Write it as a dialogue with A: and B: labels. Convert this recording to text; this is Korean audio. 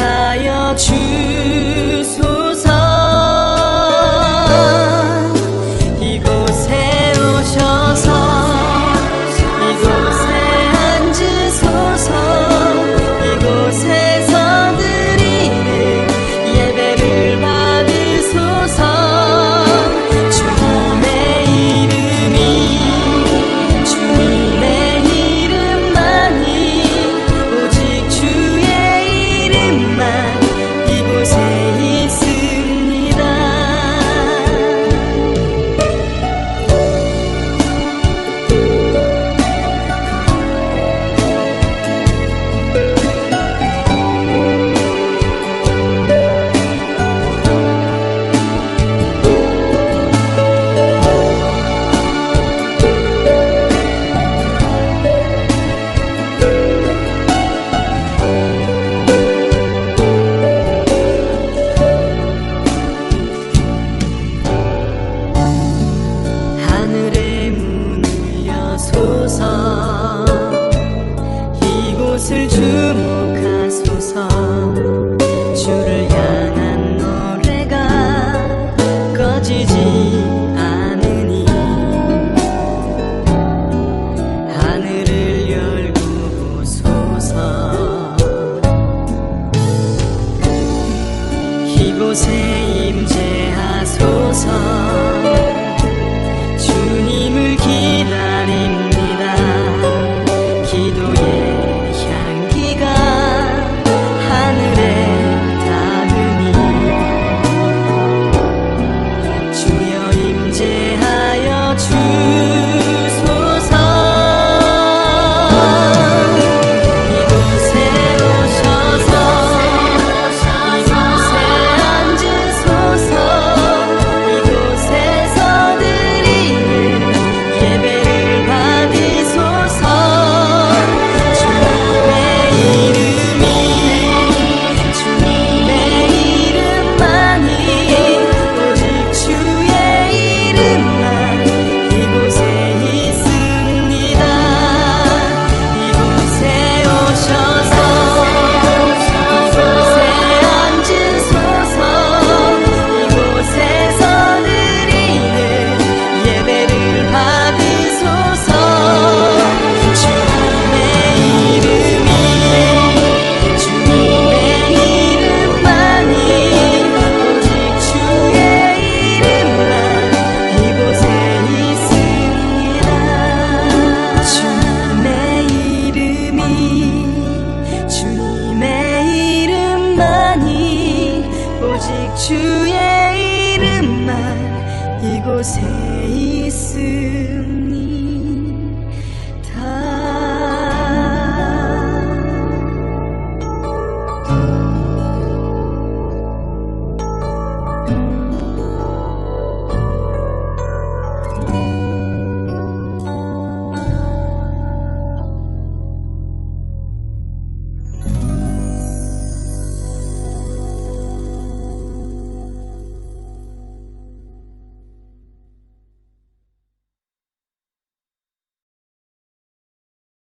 A: 하여 주. 주목하소서. 주를 향한 노래가 꺼지지 주님의 이름만이 오직 주의 이름만 이곳에 있습니다.